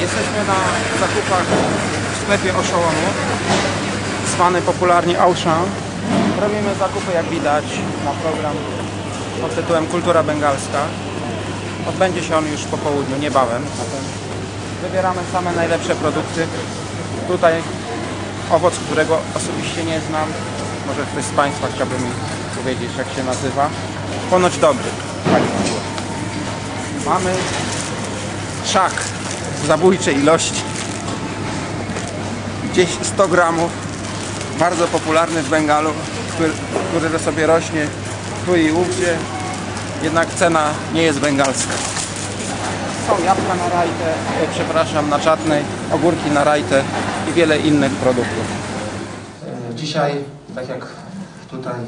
Jesteśmy na zakupach w sklepie Oszołomu, zwany popularnie Auchan. Robimy zakupy, jak widać, na program pod tytułem Kultura Bengalska. Odbędzie się on już po południu, niebawem. Zatem wybieramy same najlepsze produkty. Tutaj owoc, którego osobiście nie znam. Może ktoś z Państwa chciałby mi powiedzieć, jak się nazywa. Ponoć dobry. Mamy szak w zabójczej ilości. Gdzieś 100 gramów. Bardzo popularny w Bengalu, który, który sobie rośnie tu i ówdzie. Jednak cena nie jest bengalska. Są jabłka na rajtę, e, przepraszam, na czatnej, ogórki na rajtę i wiele innych produktów. Dzisiaj, tak jak tutaj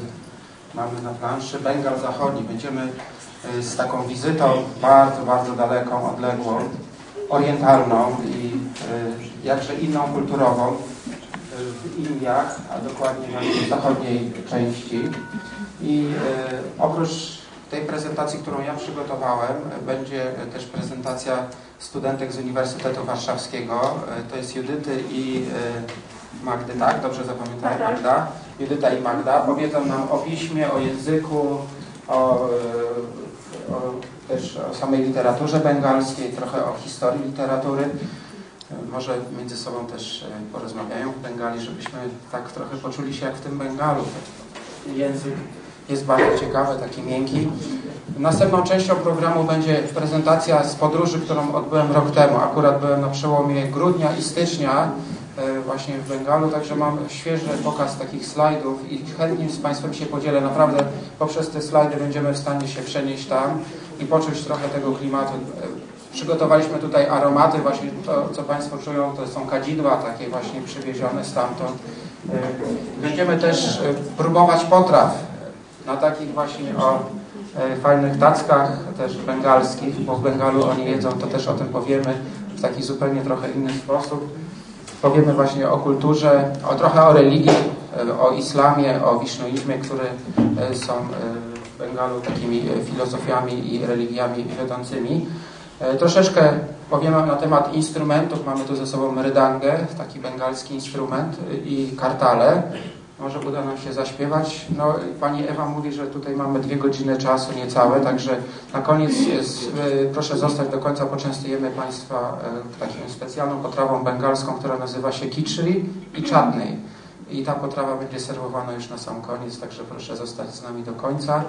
mamy na planszy, Bengal Zachodni. Będziemy e, z taką wizytą bardzo, bardzo daleką, odległą, orientalną i e, jakże inną kulturową e, w Indiach, a dokładnie w zachodniej części. I e, oprócz tej prezentacji, którą ja przygotowałem, będzie też prezentacja studentek z Uniwersytetu Warszawskiego. To jest Judyty i Magdy, tak? Dobrze zapamiętałem? Tak, tak. Magda. Judyta i Magda powiedzą nam o piśmie, o języku, o, o, też o samej literaturze bengalskiej, trochę o historii literatury. Może między sobą też e, porozmawiają w Bengali, żebyśmy tak trochę poczuli się jak w tym Bengalu. Język jest bardzo ciekawy, taki miękki. Następną częścią programu będzie prezentacja z podróży, którą odbyłem rok temu. Akurat byłem na przełomie grudnia i stycznia e, właśnie w Bengalu, także mam świeży pokaz takich slajdów i chętnie z Państwem się podzielę. Naprawdę poprzez te slajdy będziemy w stanie się przenieść tam i poczuć trochę tego klimatu. Przygotowaliśmy tutaj aromaty, właśnie to, co Państwo czują, to są kadzidła takie właśnie przywiezione stamtąd. E, Będziemy też e, próbować potraw na takich właśnie o e, fajnych tackach, też bengalskich, bo w Bengalu oni jedzą, to też o tym powiemy w taki zupełnie trochę inny sposób. Powiemy właśnie o kulturze, o trochę o religii, e, o islamie, o wisznuizmie, które są e, Bengalu takimi e, filozofiami i religiami wiodącymi. E, Troszeczkę powiemy na temat instrumentów. Mamy tu ze sobą mrydangę, taki bengalski instrument e, i kartale. Może uda nam się zaśpiewać. No, pani Ewa mówi, że tutaj mamy dwie godziny czasu, niecałe, także na koniec jest, proszę zostać do końca, poczęstujemy Państwa taką specjalną potrawą bengalską, która nazywa się kichri i chutney. I ta potrawa będzie serwowana już na sam koniec, także proszę zostać z nami do końca.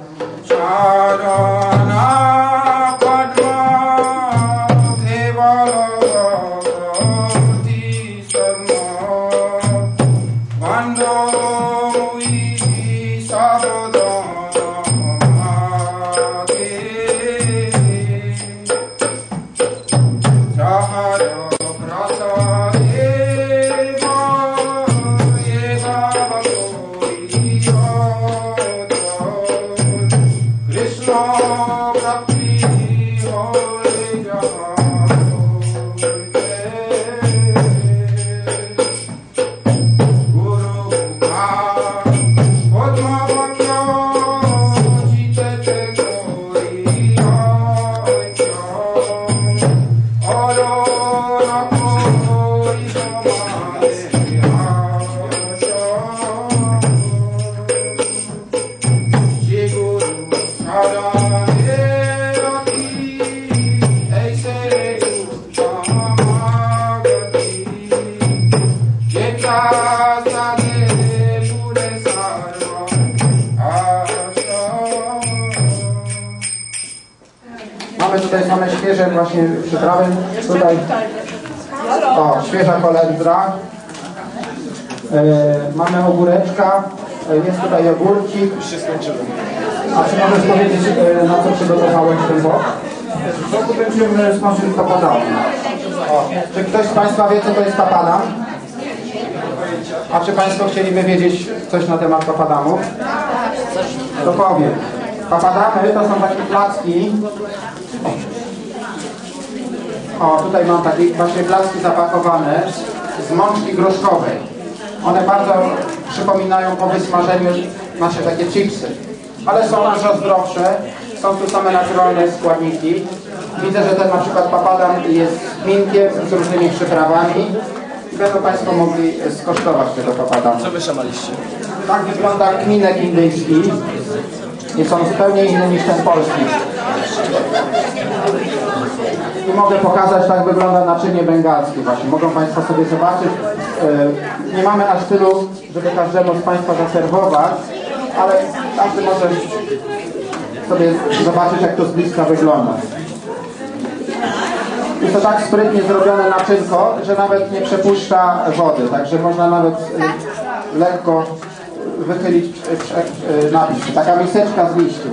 Mamy tutaj same świeże właśnie przyprawy. Tutaj o, świeża kolendra. E, mamy ogóreczka. E, jest tutaj ogórcik. A czy możesz powiedzieć, e, na co przygotowałeś ten bok? W boku będziemy smażyli papadam. O, czy ktoś z Państwa wie, co to jest papadam? A czy Państwo chcieliby wiedzieć coś na temat papadamów? To powiem. Papadamy to są takie placki. O, tutaj mam takie właśnie placki zapakowane z mączki groszkowej. One bardzo przypominają po wysmażeniu nasze takie chipsy. Ale są dużo zdrowsze. Są tu same naturalne składniki. Widzę, że ten na przykład papadam jest z minkiem, z różnymi przyprawami. Będą Państwo mogli skosztować tego papadamu. Co wy szamaliście? Tak wygląda kminek indyjski. Jest on zupełnie inny niż ten polski. I mogę pokazać, tak wygląda naczynie bengalskie właśnie. Mogą Państwo sobie zobaczyć. E, Nie mamy aż tylu, żeby każdemu z Państwa zaserwować, ale każdy może sobie zobaczyć, jak to z bliska wygląda. Jest to tak sprytnie zrobione naczynko, że nawet nie przepuszcza wody, także można nawet y, lekko wychylić y, y, napis. Taka miseczka z liściu.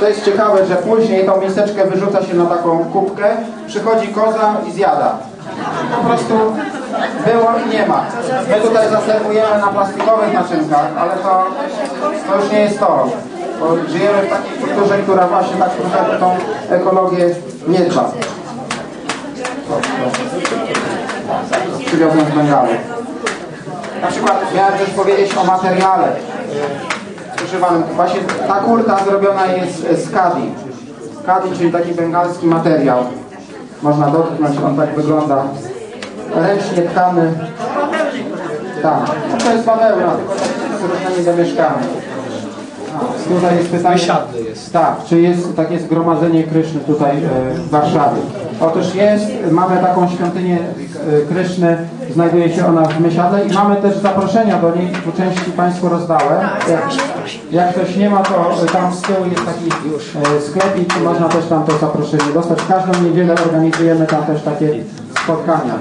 To jest ciekawe, że później tą miseczkę wyrzuca się na taką kubkę, przychodzi koza i zjada. Po prostu było i nie ma. My tutaj zaserwujemy na plastikowych naczynkach, ale to, to już nie jest to. Bo żyjemy w takiej kulturze, która właśnie tak trochę tą ekologię nie dba. Przywiozłem z Bengalu. Na przykład miałem też powiedzieć o materiale y, używanym. Właśnie ta kurta zrobiona jest z kadi. Kadi, czyli taki bengalski materiał. Można dotknąć, on tak wygląda. Ręcznie tkany. Tak, to jest bawełna, tylko z różnymi zamieszkami. Tutaj jest pytanie. Wysiadły jest. Tak, czy jest takie zgromadzenie Kryszny tutaj e, w Warszawie? Otóż jest, mamy taką świątynię e, Kryszny, znajduje się ona w Mysiadle i mamy też zaproszenia do niej, po części Państwu rozdałem. Jak, jak ktoś nie ma, to tam z tyłu jest taki e, sklepik i można też tam to zaproszenie dostać. W każdą niedzielę organizujemy tam też takie spotkania,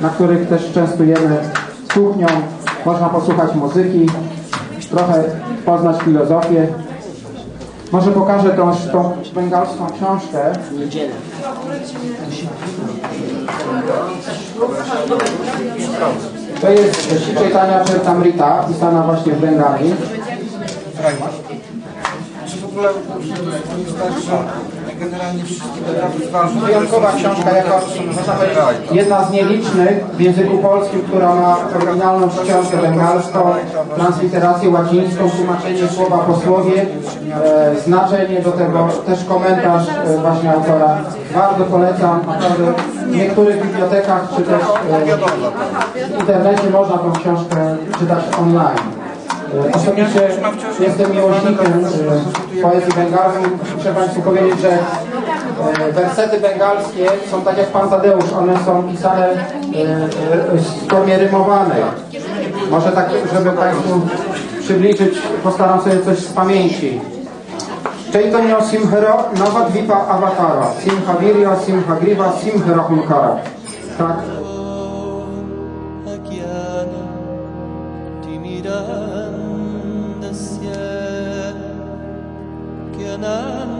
na których też częstujemy kuchnią, można posłuchać muzyki, trochę poznać filozofię. Może pokażę tą, tą bengalską książkę. To jest Chaitanya Charitamrita, pisana właśnie w Bengali. Czy w ogóle Wyjątkowa książka, jako jedna z nielicznych w języku polskim, która ma oryginalną czcionkę bengalską, transliterację łacińską, tłumaczenie słowa po słowie, e, znaczenie do tego, też komentarz e, właśnie autora. Bardzo polecam, naprawdę w niektórych bibliotekach czy też e, w internecie można tą książkę czytać online. E, Osobiście jestem miłośnikiem e, poezji bengalskiej. Muszę Państwu powiedzieć, że e, wersety bengalskie są tak jak Pan Tadeusz, one są pisane w formie rymowanej. Może tak, żeby Państwu przybliżyć, postaram sobie coś z pamięci. Chaitanya Simhara Navadvipa Avatara Simhavirya Simhagriva Simharahunkara Tak, que nada